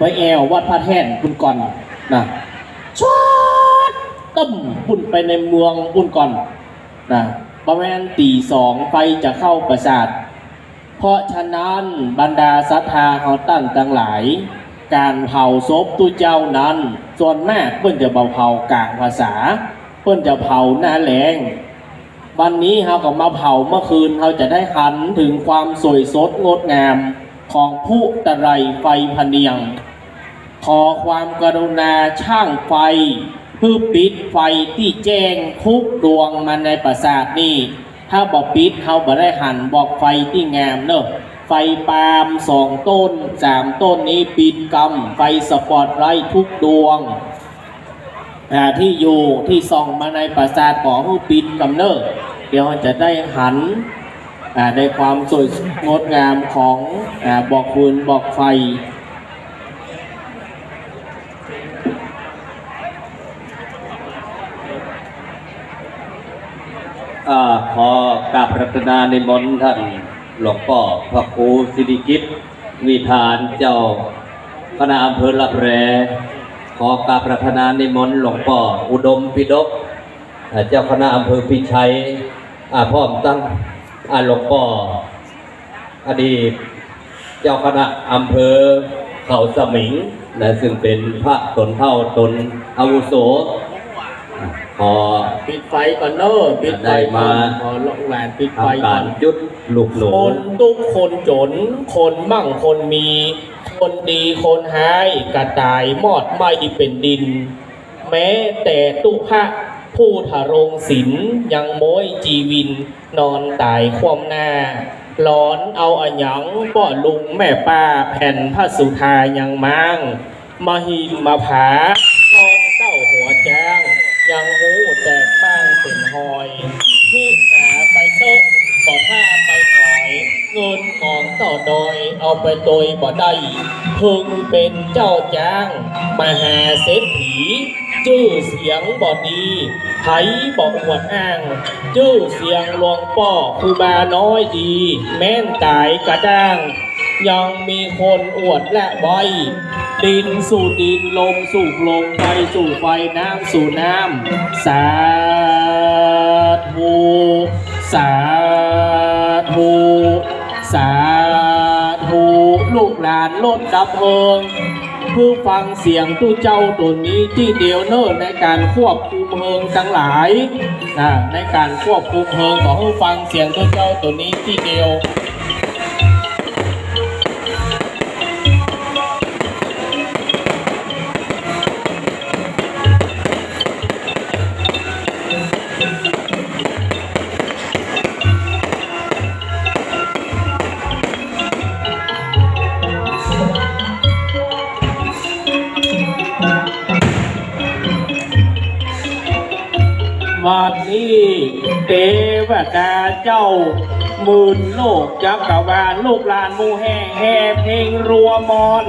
ไว้แอววัดพระแท่นคุณก่อนนะชวดต้มปุ่นไปในเมืองปุ่นก่อนนะประมาณตีสองไฟจะเข้าประสาท เพราะฉะนั้นบรรดาศรัทธาเขาตั้งทั้งหลาย การเผาศพตู้เจ้านั้น ส่วนมากเพิ่นจะเบาเผากลางภาษา เพิ่นจะเผาหน้าแรงวันนี้เราก็มาเผาเมื่อคืนเราจะได้หันถึงความสวยสดงดงามของผู้ตะไรไฟพเนียง ขอความกรุณาช่างไฟ เพื่อปิดไฟที่แจ้งทุกดวงมาในปราสาทนี่ ถ้าบอกปิดเขาบ่ได้หันบอกไฟที่งามเนอะไฟปาล์มสองต้นสามต้นนี้ปิดกำไฟสปอตไลท์ทุกดวงที่อยู่ที่ส่องมาในปราสาทของผู้ปิดกำเนิดเดี๋ยวจะได้หันในความสวยงดงามของอบอกฟืนบอกไฟ อ่าขอกราบรัตนาในมนท่านหลวงพ่อพระครูสิริกิตวิธานเจ้าคณะอำเภอลับแรขอกราบรัตนาในมนหลวงพ่ออุดมพิดกเจ้าคณะอำเภอพิชัยอ่าพ่อมตั้งอ่าหลวงพ่ออดีตเจ้าคณะอำเภอเขาสมิงนะซึ่งเป็นพระตนเท่าตนอาวุโส ขอ ปิดไฟก่อนเนอะปิดไฟได้ก่อมานขอลงแหวนปิดไฟทำก่กาอรน ยุดลูกหนูคนทุกคนจน คนมั่งคนมี คนดีคนหายกระต่ายมอดไม่เป็นดิน แม้แต่ตุพระผู้ทะรงศิลป์ยังโม้ยจีวิน นอนตายความหน้าร้อนเอาอะหยังป้อลุงแม่ป้าแผ่นพระสุธายังมั่งมาหิมมาผาทองเต้าหัวจ้าง ยังหูแตกบ้าง เป็นหอยที่หาไปเตอะขอท่าไปถอยเงินของต่อดอยเอาไปโดยบ่ได้พึงเป็นเจ้าจ้างมหาเศรษฐีชื่อเสียงบ่ดีไผบอกอวดอ้าง ชื่อเสียงหลวงป่อคูบาน้อยดี แม่นตายกระด้าง ยังมีคนอวดและไว้ดินสู่ดินลมสู่ลมไฟสู่ไฟน้ำสู่น้ำสา ธุสาธุสาธุลูกหลานลดดับเพลิงเพื่อฟังเสียงตู้เจ้าตัวนี้ที่เดียวเนิ่นในการควบคุมเพลิงทั้งหลายนะในการควบคุมเพลิงขอให้ฟังเสียงตู้เจ้าตัวนี้ที่เดียว เทวดาเจ้าหมื่นโลกจักรวาลลูกหลานมูแห่แห่เพลงรัวมอน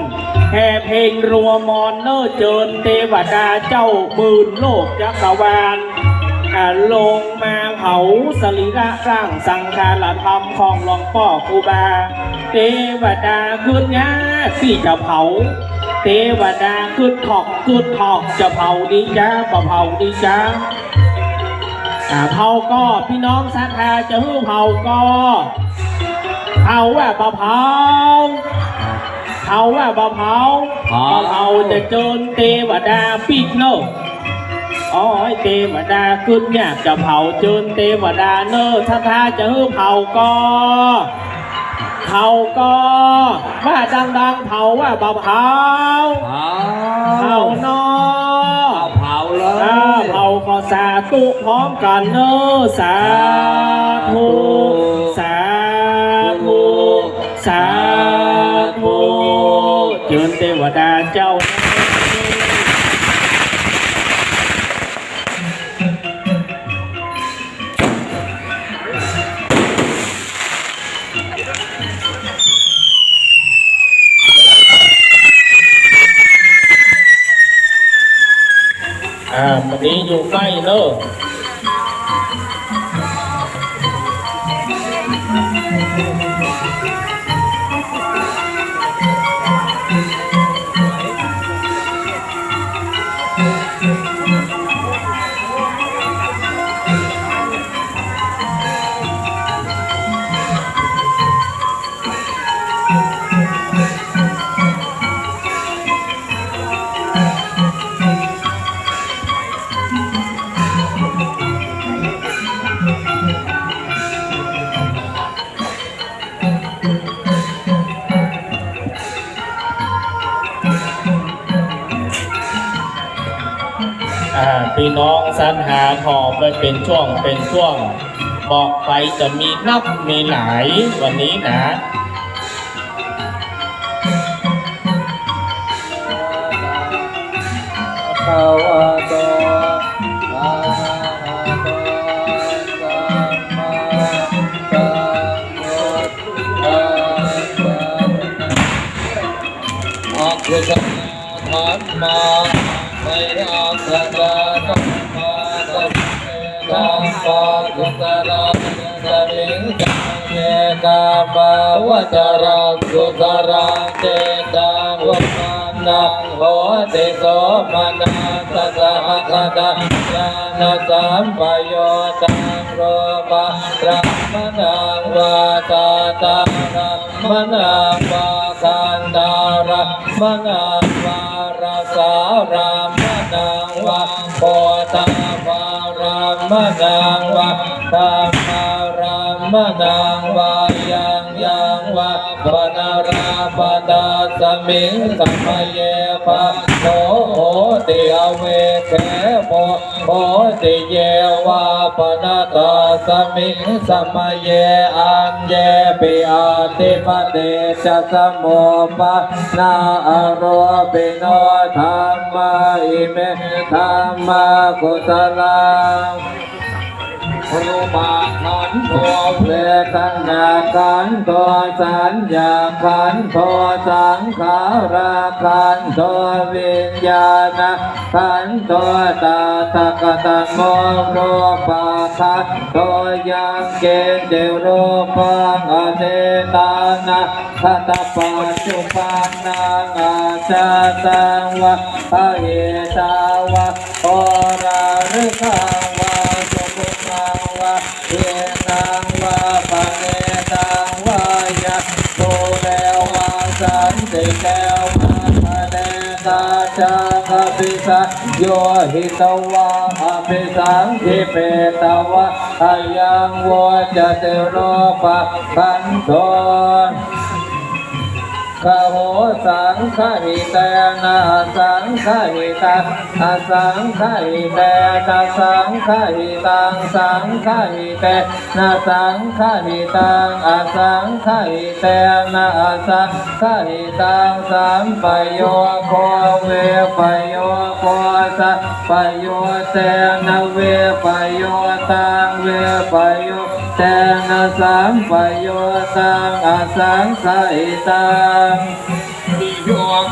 แห่เพลงรัวมอนเนอเจิญเทวดาเจ้าหมื่นโลกจักรวาลลงมาเผาสรีระร่างสังขารธรรมของหลวงพ่อครูบา เทวดาขึ้นงาที่จะเผา เทวดาขึ้นถอกขึ้นถอกจะเผาดีจ้าเผาดีจ้า เผาก็พี่น้องศรัทธาจะฮื้อเผาก็เผาว่าบ่เผาเผาว่าบ่เผาเผาเผาจะเจิญเทวดาปิดโลกอ๋อยเทวดาขึ้นอยากจะเผาเจิญเทวดาเนอศรัทธาจะฮื้อเผาก็เผาก็ว่าดังๆเผาว่าบ่เผาเผาเผาเนอเผาเลย สาธุพร้อมกันเนอสาธุสาธุสาธุเจิญเทวดาเจ้า สรรหอไปเป็นช่วงเป็นช่วง บอกไปจะมีนับมีหลายวันนี้นะภาวะตอะระหะโตสัมมาสัมพุทธ วจารังกุศลเจตังวมานังโหติโสมนัสสะกะตะญาณสัมปโยตังโรปะรัมมนังวาตาตารัมมนังวาคันตารัมมนังวารสารัมมนังวาโพธาภารัมมนังวาธรรม มมนังวายังยังวาปนาราปตาสมิงสัมเยปะโตโหติอเวเขโมโหติเยวาปนาตาสมิงสัมเยอันเยปิอาติปเตจะสมโมปะนาอโรปิโนธรรมาอิเมธรรมากุศลารูปะขันโทเวทนาขันโทสัญญาขันโทสังขาราขันโทวิญญาณขันโทตาตะกตะโมรูปะขันโทยังเกณฑ์เดรูปังอเนตานะทัตปัจจุปันนังอาจาตังวะพระเหตาวะโอราฤคังิสัโยหิตวะอภิสังทิเปตวะอายังวัจเตโรปะขันโท ขโหสังขหิเตนะสังขหิตังอสังขหิเตนะสังขหิตังสังขหิตนะสังขหิตังอสังขหิเตนะอสังขหิตังสัมปโยโคเวปโยโคสัปโยเตนเวปโยตังเวปโย เตนะสังปโยตังอสังสัยตัง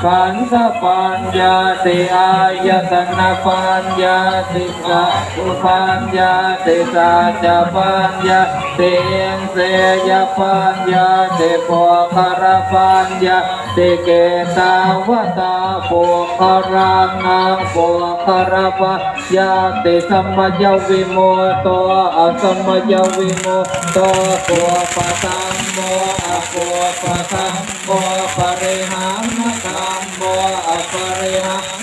ขันธปัญญาติอายตนะปัญญาติสัพปัญญาติสัจปัญญาติเองเสยปัญญาติปวคารปัญญาติเกตาวตาปุคารังนังปุคารปัญญาติสัมมยวิโมโตอสัมมยวิโมโตปุปะตัมโม อปุปะตัมโมปริหารธรรมโมอปริหารธร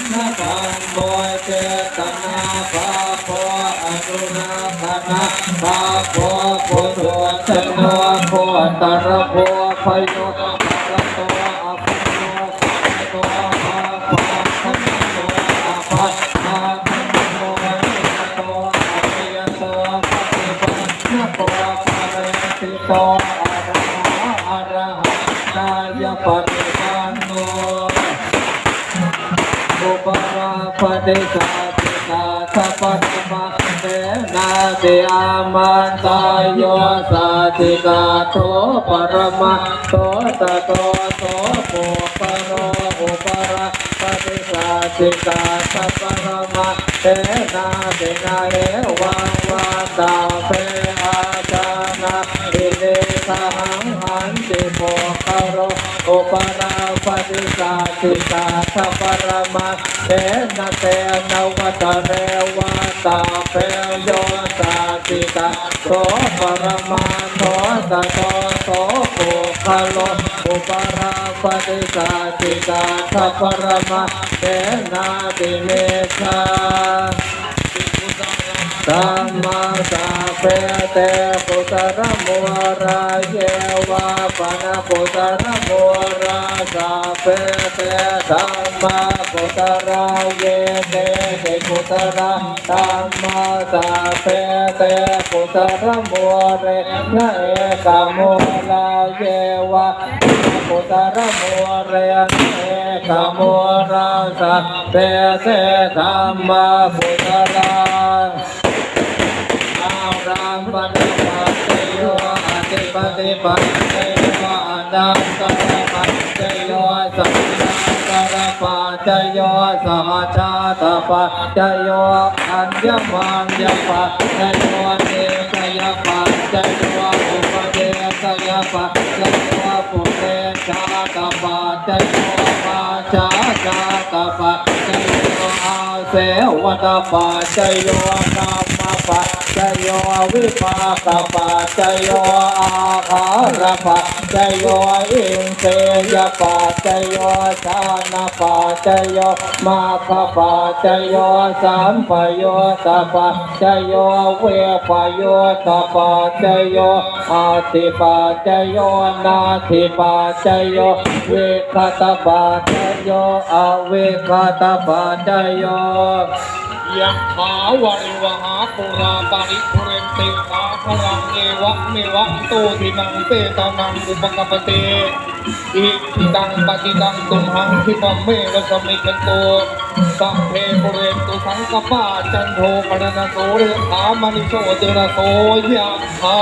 มะเตนาติอามันตายโยสัติกาโตปรมาโตตะโตโตปุปโรอุปราปฏิสาติกาสัพพะมะเตนาตินาเอวังวันตาเปอาจานาอิเลสหังหันติโมคารโรอุปรา ปฏิสาติกาสัพพะมะเตนะเตนะวัตเรวะตาเปโยสาติกาโสปรมาโทตะโตโสปุคโลอุปราปฏิสาติกาสัพพะมะเตนะติเมชา สัมมาสัพเพเตปุตระโมราเยวะปนะปุตระโมราสัพเพเตสัมมาปุตระเยเตเตกุตระตัมมาสาเปเตกุตระโมเรนะเอกโมลาเยวะกุตระโมเรนะเอกโมราสาเปเตธัมมากุตระอา รามปฏิปัตติโยอติปฏิปัตติโยอนันตระปัตติโยสัมมาตรปัตติโยสหชาตปัตติโยอัญญมัญญปัตติโยเนสยปัตติโยอุปเดสยปัตติโยปุเรชาตปัตติโยมาชาชาตปัตติโยอาเสวตปัตติโยกรรมปัต ติโยวิปากปัตติโยอาหารปัตติโยอินเสยปัตติโยชานะปัตติโยมาคปัตติโยสัมปโยตปัตติโยเวปโยตปัตติโยอาติปัตติโยนาทิปัตติโยเวคตปัตติโยอเวคตปัตติโย ยังขาวาริวหาปุราปาริปุเรนติสาพลังเอวะเมวะโตทินังเตตานังอุปกปเตอิทิตังปฏิตังตุมหังทิปัมเมวะสมิกันโตสัพเพปุเรนตุสังกปาจันโทปนนโสเรขามณิโสเจระโสยะหา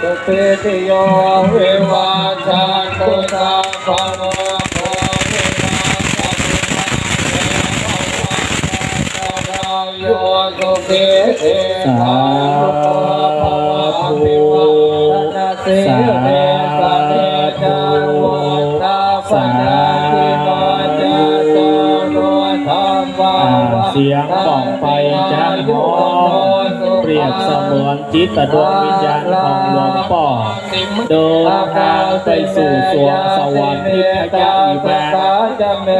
สุเปติโยเววาชาตุสาภะ โยสุเตภะโมภะวะติวนะเสเรสะเนจังโมตาปนาติโมจะโตโรธรรมวาอ่าเสียงกล่องไฟจ้างหอเปรียบเสมือนจิตดวงวิญญาณของหลวงพ่อ เดินทางไปสู่สวงสวรรค์ที่พระเจ้าอีแวง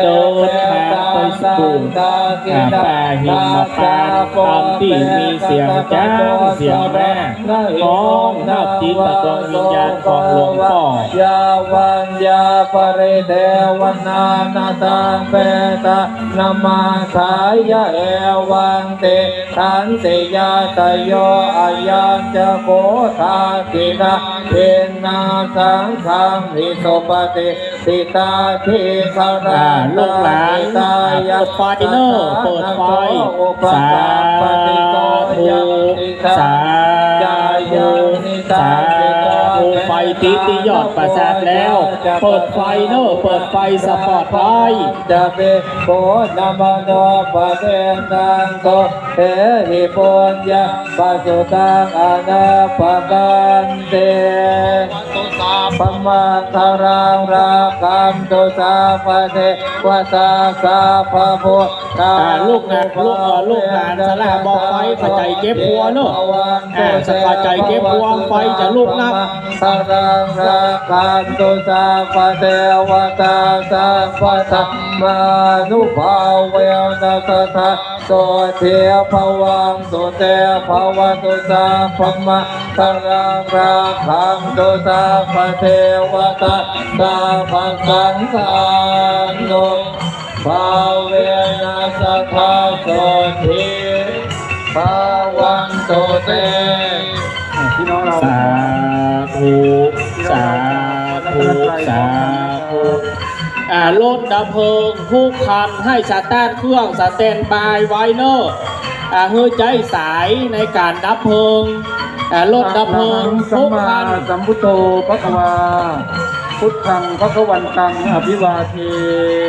เดินทางไปสู่อ่าป่าหิมพานต์ตามที่มีเสียงจ้างเสียงแม่น้อมนับจิตดวงวิญญาณของหลวงพ่อยาวันยาปริเทวนานาตังเปตานามาสายะเอวันเตทันติยาตโยอายัญจะโกธากินาเทนาสังขังหิโสปฏิสิตาทิคาราอ่าลูกหลานเปิดไฟเนอร์เปิดไฟสาธุสาธุสาธุ ไฟติดที่ยอดประสาทแล้ว เปิดไฟเนอร์เปิดไฟสปอร์ตไลท์จะเปโพนามโนปะเทนังโตเทหิปุญญาปัสสุตังอนาปกันเตตุสาปมาคารังราคัมตุสาปะเทวะสาสาภะพุทธาอ่าลูกงานลูกเอ่อลูกงานสลาบอกไฟเข้าใจเก็บหัวเนอะอ่าสเข้าใจเก็บหัวไฟจะลุกนับคารังราคัมตุสาปะเทวะสาสาภะธรรมานุภาเวนัสสะโสเทภวังโสเทภวตุสาภมะคารังราคัมตุสาปะเทวะสาสาภะสังฆานุภาเวนัสทาโสทิภาวันโตเตพี่น้องเรา ธุสาธุสาธุอ่ารถดับเพลิงทุกคันให้สตาร์ทเครื่องสแตนบายไว้เนอะอ่าเฮือใจสายในการดับเพลิงอ่ารถดับเพลิงสัทุมกมาคันสัมพุทโธพระควาพุทธังพระควันตังอภิวาเท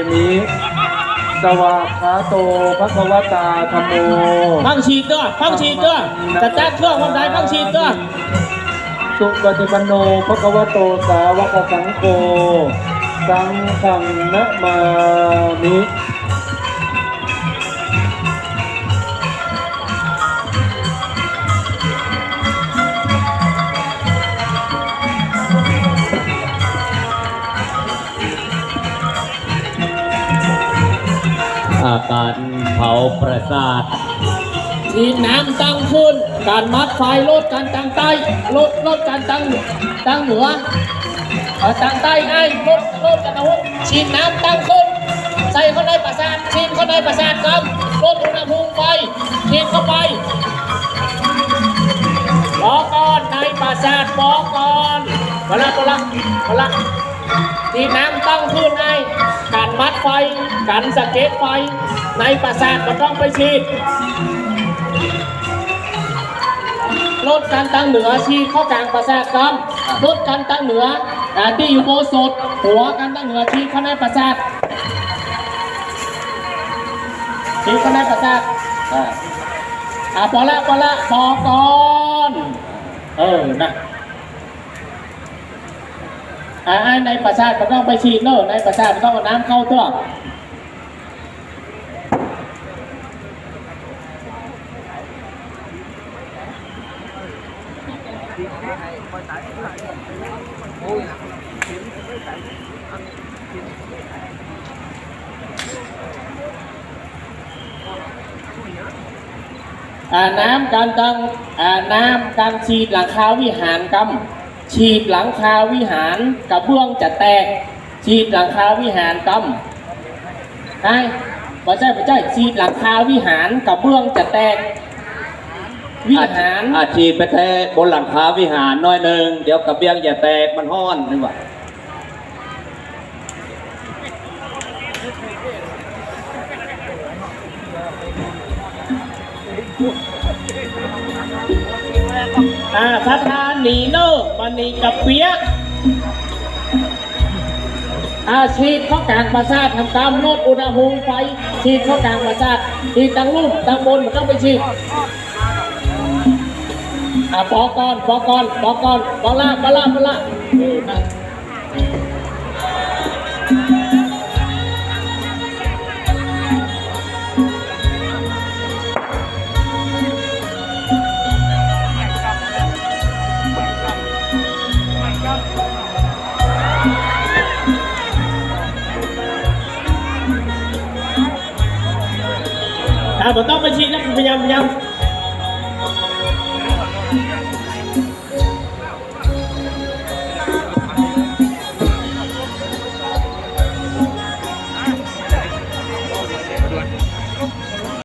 มิสวากขาโตพระควตาธรรมโมฟังฉีดด้วยฟังฉีดด้วยสตาร์ทเครื่องคนใดฟังฉีดด้วย สุปฏิปันโนพระควโตสาวกสังโฆสังฆังนะมามิอาการเผาประสาท ฉีดน้ำตั้งขึ้น การมัดไฟลดการตั้งใต้ลดลดการตั้งตั้งเหนือตั้งใต้ไงลดลดกันเอาฉีดน้ำตั้งขึ้นสส่เข้าในประสาทฉีดเข้าในประสาทครับลดอุณหภูมิไฟฉีดเข้าไปบอกก่อนในประสาทบอกก่อนมาละมาละมาละ ฉีดน้ำตั้งขึ้นให้การมัดไฟกันสะเก็ดไฟในประสาทก็ต้องไปฉีดลดการตั้งเหนือชีเข้ากลางประสาทครับลดการตั้งเหนือที่อยู่โบสถหัวการตั้งเหนือชีเข้าในประสาทชีเข้าในประสาทอ่าพอละพอละพอก่อนเออนะ อ่าไอในประสาทมันต้องไปฉีดเนอะในประสาทมันต้องเอาน้ำเข้าตัวอาน้ำการตังอาน้ำการฉีดหลังคาวิหารกำ ฉีดหลังคาวิหารกระเบื้องจะแตก ฉีดหลังคาวิหารกำใช่ไม่ใช่ไม่ใช่ฉีดหลังคาวิหารกระเบื้องจะแตก วิหารอาชีพไปแท้บนหลังคาวิหารหน้อยหนึ่งเดี๋ยวกระเบียงอย่าแตกมันห้อนนี่หว่า อ่าทัทานีเนอร์มานีกับเปียกอาชีพเข้ากลางประสาททำตามโนดอุณหภูมิไฟชีพเข้ากลางประสาทที่ตั้งลูกตั้งบนมันต้องไปชีพอ่าปอกอนปอกอนปอกอนปอล่าปอล่าปอล่า